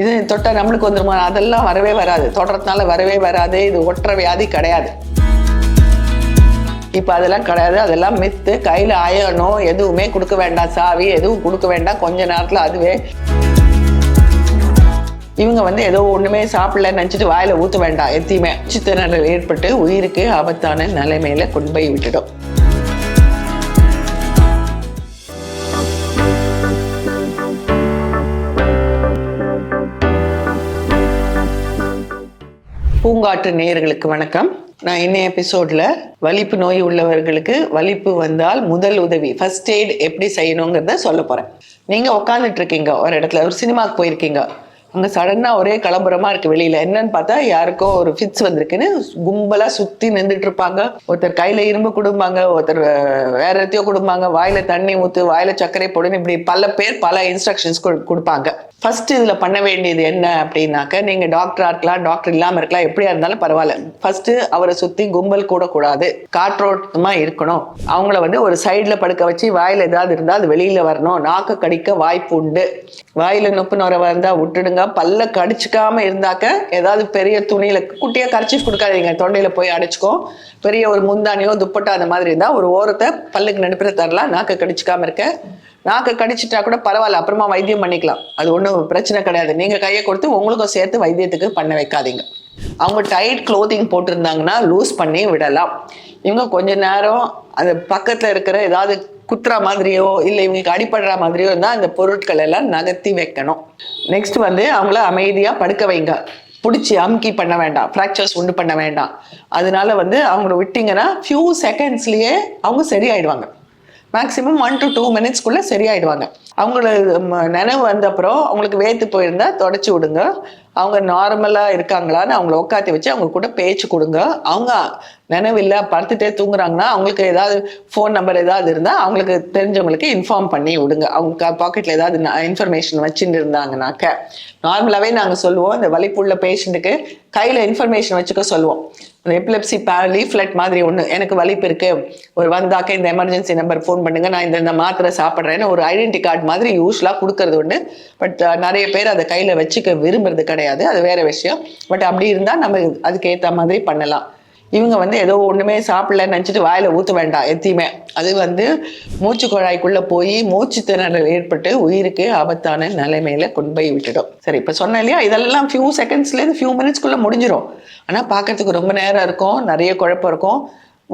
இது தொட்டா நம்மளுக்கு வந்துருமா? அதெல்லாம் வரவே வராது. தொடரத்தினால வரவே வராது. இது ஒற்ற வியாதி கிடையாது. இப்போ அதெல்லாம் கிடையாது. அதெல்லாம் மித்து கையில் அயனும் எதுவுமே கொடுக்க வேண்டாம் சாவி. எதுவும் கொடுக்க வேண்டாம். கொஞ்ச நேரத்தில் அதுவே இவங்க வந்து ஏதோ ஒன்றுமே சாப்பிடல நினச்சிட்டு வாயில் ஊற்ற வேண்டாம். எத்தையுமே. சித்திரங்கள் ஏற்பட்டு உயிருக்கு ஆபத்தான நிலைமையில கொண்டு போய் விட்டுடும் பூங்காற்று நேயர்களுக்கு வணக்கம். நான் இன்னைய எபிசோட்ல வலிப்பு நோய் உள்ளவர்களுக்கு வலிப்பு வந்தால் முதல் உதவி ஃபர்ஸ்ட் எய்ட் எப்படி செய்யணுங்கிறத சொல்ல போறேன். நீங்க உட்காந்துட்டு இருக்கீங்க ஒரு இடத்துல ஒரு சினிமாக்கு போயிருக்கீங்க. அங்கே சடனாக ஒரே கலம்பரமா இருக்கு வெளியில. என்னன்னு பார்த்தா யாருக்கோ ஒரு ஃபிட்ஸ் வந்திருக்குன்னு கும்பலா சுத்தி நின்றுட்டு இருப்பாங்க. ஒருத்தர் கையில இரும்பு கொடுப்பாங்க ஒருத்தர் வேற எத்தையோ கொடுப்பாங்க வாயில தண்ணி ஊத்து வாயில சர்க்கரை போடுன்னு இப்படி பல பேர் பல இன்ஸ்ட்ரக்ஷன்ஸ் கொடுப்பாங்க. ஃபர்ஸ்ட் இதுல பண்ண வேண்டியது என்ன அப்படின்னாக்க நீங்க டாக்டரா இருக்கலாம் டாக்டர் இல்லாம இருக்கலாம் எப்படியா இருந்தாலும் பரவாயில்ல. ஃபர்ஸ்ட் அவரை சுத்தி கும்பல் கூட கூடாது காற்றோட்டமா இருக்கணும். அவங்கள வந்து ஒரு சைடுல படுக்க வச்சு வாயில ஏதாவது இருந்தா அது வெளியில வரணும். நாக்கு கடிக்க வாய்ப்பு உண்டு. வாயில நொப்பு நுர வந்தா விட்டுடுங்க பல்ல கடிச்சுக்காம இருந்தாக்க ஏதாவது பெரிய துணியில குட்டியா கர்ச்சீஃப் கொடுக்காதீங்க. தொண்டையில போய் அடைச்சிக்கும் பெரிய ஒரு முந்தானியோ துப்பட்டா அந்த மாதிரி இருந்தா ஒரு ஓரத்தை பல்லுக்கு நடுப்புற தரலாம் நாக்கு கடிச்சுக்காம இருக்க. நாக்கு கடிச்சிட்டா கூட பரவாயில்ல அப்புறமா வைத்தியம் பண்ணிக்கலாம். அது ஒன்றும் பிரச்சனை கிடையாது. நீங்க கையை கொடுத்து உங்களுக்கும் சேர்த்து வைத்தியத்துக்கு பண்ண வைக்காதீங்க. அவங்க டைட் க்ளோத்திங் போட்டிருந்தாங்கன்னா லூஸ் பண்ணி விடலாம். இவங்க கொஞ்ச நேரம் அந்த பக்கத்தில் இருக்கிற ஏதாவது குத்துற மாதிரியோ இல்லை இவங்களுக்கு அடிப்படுற மாதிரியோ இருந்தால் அந்த பொருட்கள் எல்லாம் நகர்த்தி வைக்கணும். நெக்ஸ்ட் வந்து அவங்கள அமைதியாக படுக்க வைங்க. பிடிச்சி அமுக்கி பண்ண வேண்டாம். ஃப்ராக்சர்ஸ் உண்டு பண்ண வேண்டாம். அதனால வந்து அவங்கள விட்டிங்கன்னா ஃபியூ செகண்ட்ஸ்லேயே அவங்க சரியாயிடுவாங்க. மேக்ஸிமம் ஒன் டு டூ மினிட்ஸ்க்குள்ளே சரியாயிடுவாங்க. அவங்கள ம, நினைவு வந்த அப்புறம் அவங்களுக்கு வேத்து போயிருந்தா தொடச்சி விடுங்க. அவங்க நார்மலாக இருக்காங்களான்னு அவங்கள உட்காந்து வச்சு அவங்க கூட பேச்சு கொடுங்க. அவங்க நினைவில்லை படுத்துட்டே தூங்குறாங்கன்னா அவங்களுக்கு ஏதாவது ஃபோன் நம்பர் ஏதாவது இருந்தால் அவங்களுக்கு தெரிஞ்சவங்களுக்கு இன்ஃபார்ம் பண்ணி விடுங்க. அவங்க பாக்கெட்டில் ஏதாவது இன்ஃபர்மேஷன் வச்சுட்டு இருந்தாங்கனாக்க நார்மலாகவே நாங்கள் சொல்லுவோம் இந்த வலிப்புள்ள பேஷண்ட்டுக்கு கையில் இன்ஃபர்மேஷன் வச்சுக்க சொல்லுவோம். அந்த எபிலெப்சி லீஃப்லெட் மாதிரி ஒன்று எனக்கு வலிப்பு இருக்கு. ஒரு வந்தாக்க இந்த எமர்ஜென்சி நம்பர் ஃபோன் பண்ணுங்க நான் இந்த இந்த மாத்திரை சாப்பிட்றேன்னு ஒரு ஐடென்டி கார்டு மாதிரி யூஸ்வலாக கொடுக்கறது ஒன்று பட் நிறைய பேர் அதை கையில் வச்சுக்க விரும்புறது கிடையாது அது வேற விஷயம். பட் அப்படி இருந்தால் நம்ம அதுக்கேற்ற மாதிரி பண்ணலாம். இவங்க வந்து ஏதோ ஒண்ணுமே சாப்பிடலன்னு நினச்சிட்டு வாயில ஊற்ற வேண்டாம் எத்தையுமே. அது வந்து மூச்சு குழாய்க்குள்ள போய் மூச்சு திணறல் ஏற்பட்டு உயிருக்கு ஆபத்தான நிலைமையில கொண்டு போய் விட்டுடும். சரி இப்போ சொன்னேன் இல்லையா? இதெல்லாம் ஃபியூ செகண்ட்ஸ்லேருந்து ஃபியூ மினிட்ஸ்க்குள்ள முடிஞ்சிடும் ஆனால் பார்க்கறதுக்கு ரொம்ப நேரம் இருக்கும் நிறைய குழப்பம் இருக்கும்.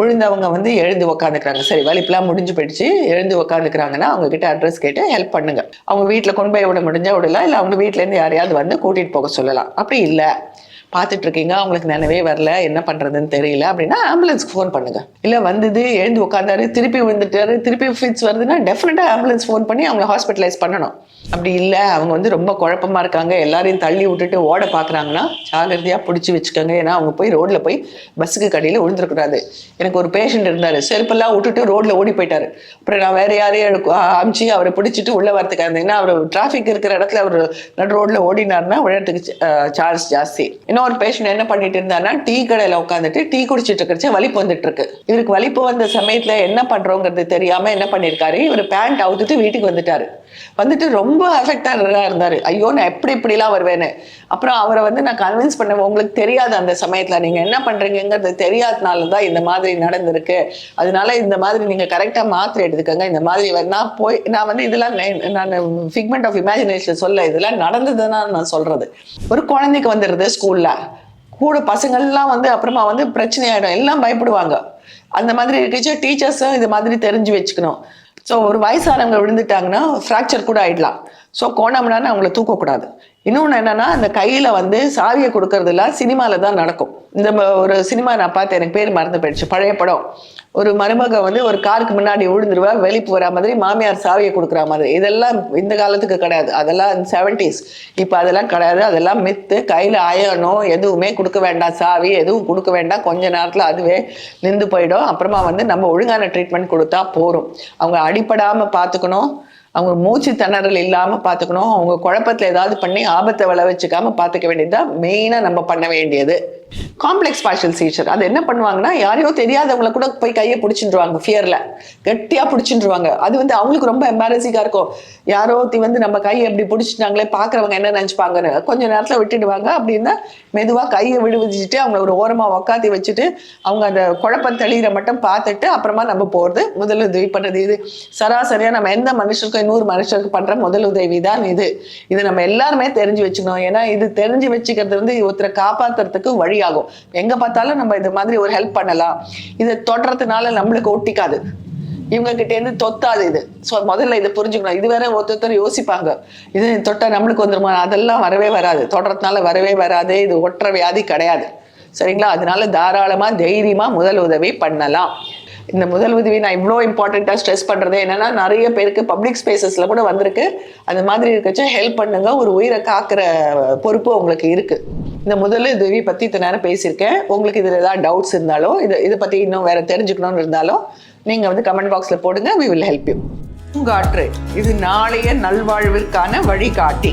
விழுந்தவங்க வந்து எழுந்து உக்காந்துக்கிறாங்க. சரி வலிப்புலாம் முடிஞ்சு போயிடுச்சு. எழுந்து உக்காந்துக்கிறாங்கன்னா அவங்க கிட்ட அட்ரஸ் கேட்டு ஹெல்ப் பண்ணுங்க. அவங்க வீட்டில் கொண்டு போய் விட முடிஞ்சா விடலாம் இல்லை அவங்க வீட்டிலேருந்து யாரையாவது வந்து கூட்டிட்டு போக சொல்லலாம். அப்படி இல்லை. பார்த்துட்ருக்கீங்க அவங்களுக்கு நினைவே வரல என்ன பண்ணுறதுன்னு தெரியல அப்படின்னா ஆம்புலன்ஸ்க்கு ஃபோன் பண்ணுங்க. இல்லை வந்தது எழுந்து உட்காந்தாரு திருப்பி விழுந்துட்டாரு திருப்பி ஃபிட்ஸ் வருதுன்னா டெஃபினட்டாக ஆம்புலன்ஸ் ஃபோன் பண்ணி அவங்கள ஹாஸ்பிட்டலைஸ் பண்ணணும். அப்படி இல்லை அவங்க வந்து ரொம்ப குழப்பமா இருக்காங்க எல்லாரையும் தள்ளி விட்டுட்டு ஓட பார்க்குறாங்கன்னா ஜாகிரதையாக பிடிச்சி வச்சுக்கோங்க. ஏன்னா அவங்க போய் ரோட்டில் போய் பஸ்ஸுக்கு கடையில் விழுந்துருக்கூடாது எனக்கு ஒரு பேஷண்ட் இருந்தார் செல்ஃபெல்லாம் விட்டுட்டு ரோட்டில் ஓடி போயிட்டாரு. அப்புறம் நான் வேறு யாரையும் எடுக்க- அமுச்சு அவரை பிடிச்சிட்டு உள்ளே வரதுக்கு இருந்தீங்கன்னா அவர் டிராஃபிக் இருக்கிற இடத்துல அவர் நடு ரோட்டில் ஓடினாருன்னா விளையாட்டுக்கு சார்ஜ் ஜாஸ்தி. இன்னொரு பேஷண்ட் என்ன பண்ணிட்டு இருந்தாருன்னா டீ கடையில உட்காந்துட்டு டீ குடிச்சிட்டு இருக்கிறச்சு வலிப்பு வந்துட்டு இருக்கு இவருக்கு வலிப்பு வந்த சமயத்துல என்ன பண்றோங்கிறது தெரியாம என்ன பண்ணிருக்காரு? இவர் பேண்ட் அவுத்துட்டு வீட்டுக்கு வந்துட்டாரு. வந்துட்டு ரொம்ப அஃபெக்டா இருந்தாரு. ஐயோ நான் எப்படி இப்படிலாம் வருவேன்னு. அப்புறம் அவரை வந்து நான் கன்வின்ஸ் பண்ண உங்களுக்கு தெரியாது அந்த சமயத்துல. நீங்க என்ன பண்றீங்கிறது தெரியாதனால தான் இந்த மாதிரி நடந்திருக்கு. அதனால இந்த மாதிரி நீங்க கரெக்டா மாத்திரை எடுத்துக்கோங்க. இந்த மாதிரி நான் போய் நான் வந்து இதெல்லாம் நான் ஃபிக்மெண்ட் ஆஃப் இமேஜினேஷன் சொல்ல இதெல்லாம் நடந்ததுன்னா நான் சொல்றது. ஒரு குழந்தைக்கு வந்துடுது ஸ்கூல்ல கூட பசங்கள்லாம் வந்து அப்புறமா வந்து பிரச்சனை ஆகிடும் எல்லாம் பயப்படுவாங்க. அந்த மாதிரி இருக்கச்சு டீச்சர்ஸும் இது மாதிரி தெரிஞ்சு வச்சுக்கணும். ஸோ ஒரு வயசானவங்க விழுந்துட்டாங்கன்னா ஃப்ராக்சர் கூட ஆயிடலாம். ஸோ கோணம்னா அவங்கள தூக்கக்கூடாது. இன்னொன்று என்னன்னா அந்த கையில் வந்து சாவியை கொடுக்கறதுலாம் சினிமாவில் தான் நடக்கும். இந்த ம- ஒரு சினிமா நான் பார்த்தேன் எனக்கு பேர் மறந்து போயிடுச்சு பழைய படம். ஒரு மருமக வந்து ஒரு காருக்கு முன்னாடி விழுந்துருவா வெளிப்பு வரா மாதிரி மாமியார் சாவியை கொடுக்குற மாதிரி. இதெல்லாம் இந்த காலத்துக்கு கிடையாது. அதெல்லாம் செவன்டிஸ் இப்போ அதெல்லாம் கிடையாது. அதெல்லாம் மித்து கையில் அயனும் எதுவுமே கொடுக்க வேண்டாம் சாவி எதுவும் கொடுக்க வேண்டாம். கொஞ்ச நேரத்தில் அதுவே நின்று போயிடும். அப்புறமா வந்து நம்ம ஒழுங்கான ட்ரீட்மெண்ட் கொடுத்தா போதும் அவங்க அடிப்படாமல் பார்த்துக்கணும். அவங்க மூச்சு திணறல் இல்லாமல் பார்த்துக்கணும் அவங்க குழப்பத்தில் ஏதாவது பண்ணி ஆபத்தை விளைவிச்சுக்காம பார்த்துக்க வேண்டியதுதான் மெயினாக நம்ம பண்ண வேண்டியது. காம்ப்ளெக்ஸ் பார்ஷியல் சீச்சர் அது என்ன பண்ணுவாங்கன்னா யாரையோ தெரியாதவங்கள கூட போய் கையை பிடிச்சிட்டுருவாங்க ஃபியரில் கெட்டியாக பிடிச்சிட்டுருவாங்க அது வந்து அவங்களுக்கு ரொம்ப எம்பாரசிங்காக இருக்கும். யாரோ தி வந்து நம்ம கையை எப்படி பிடிச்சிட்டாங்களே பார்க்குறவங்க என்ன நினச்சிப்பாங்கன்னு. கொஞ்ச நேரத்தில் விட்டுடுவாங்க. அப்படின்னா மெதுவாக கையை விடுவிச்சுட்டு அவங்கள ஒரு ஓரமாக உக்காத்தி வச்சுட்டு அவங்க அந்த குழப்பம் தெளிகிற மட்டும் பார்த்துட்டு அப்புறமா நம்ம போகிறது முதல் உதவி பண்ணுறது இது. சராசரியாக நம்ம எந்த மனுஷருக்கும் இன்னொரு மனுஷருக்கு பண்ணுற முதல் உதவி தான் இது. இது நம்ம எல்லாருமே தெரிஞ்சு வச்சுக்கணும். ஏன்னா இது தெரிஞ்சு வச்சுக்கிறது வந்து ஒருத்தரை காப்பாத்துறதுக்கு வழியாகும் எங்க பார்த்தாலும் நம்ம இது மாதிரி ஒரு ஹெல்ப் பண்ணலாம். இதை தொடுறதுனால நம்மளுக்கு ஒட்டிக்காது. இவங்க கிட்ட இருந்து தொத்தாது இது. ஸோ முதல்ல இதை புரிஞ்சுக்கணும். இது வேற ஒருத்தர் யோசிப்பாங்க. இது தொட்டா நம்மளுக்கு வந்துருமா? அதெல்லாம் வரவே வராது. தொடரத்தினால வரவே வராது. இது ஒற்ற வியாதி கிடையாது. சரிங்களா? அதனால தாராளமா தைரியமா முதல் உதவி பண்ணலாம். இந்த முதல் உதவி நான் இவ்வளோ இம்பார்ட்டண்ட்டாக ஸ்ட்ரெஸ் பண்ணுறது என்னன்னா நிறைய பேருக்கு பப்ளிக் ஸ்பேசஸில் கூட வந்திருக்கு. அந்த மாதிரி இருக்கச்ச ஹெல்ப் பண்ணுங்க. ஒரு உயிரை காக்கிற பொறுப்பு உங்களுக்கு இருக்கு. இந்த முதல்ல தேவி பற்றி இத்தனை நேரம் பேசியிருக்கேன். உங்களுக்கு இதில் ஏதாவது டவுட்ஸ் இருந்தாலோ இது இதை பற்றி இன்னும் வேற தெரிஞ்சுக்கணும்னு இருந்தாலும் நீங்கள் வந்து கமெண்ட் பாக்ஸில் போடுங்க. வி வில் ஹெல்ப் யூ பூங்காற்று இது நாளைய நல்வாழ்விற்கான வழிகாட்டி.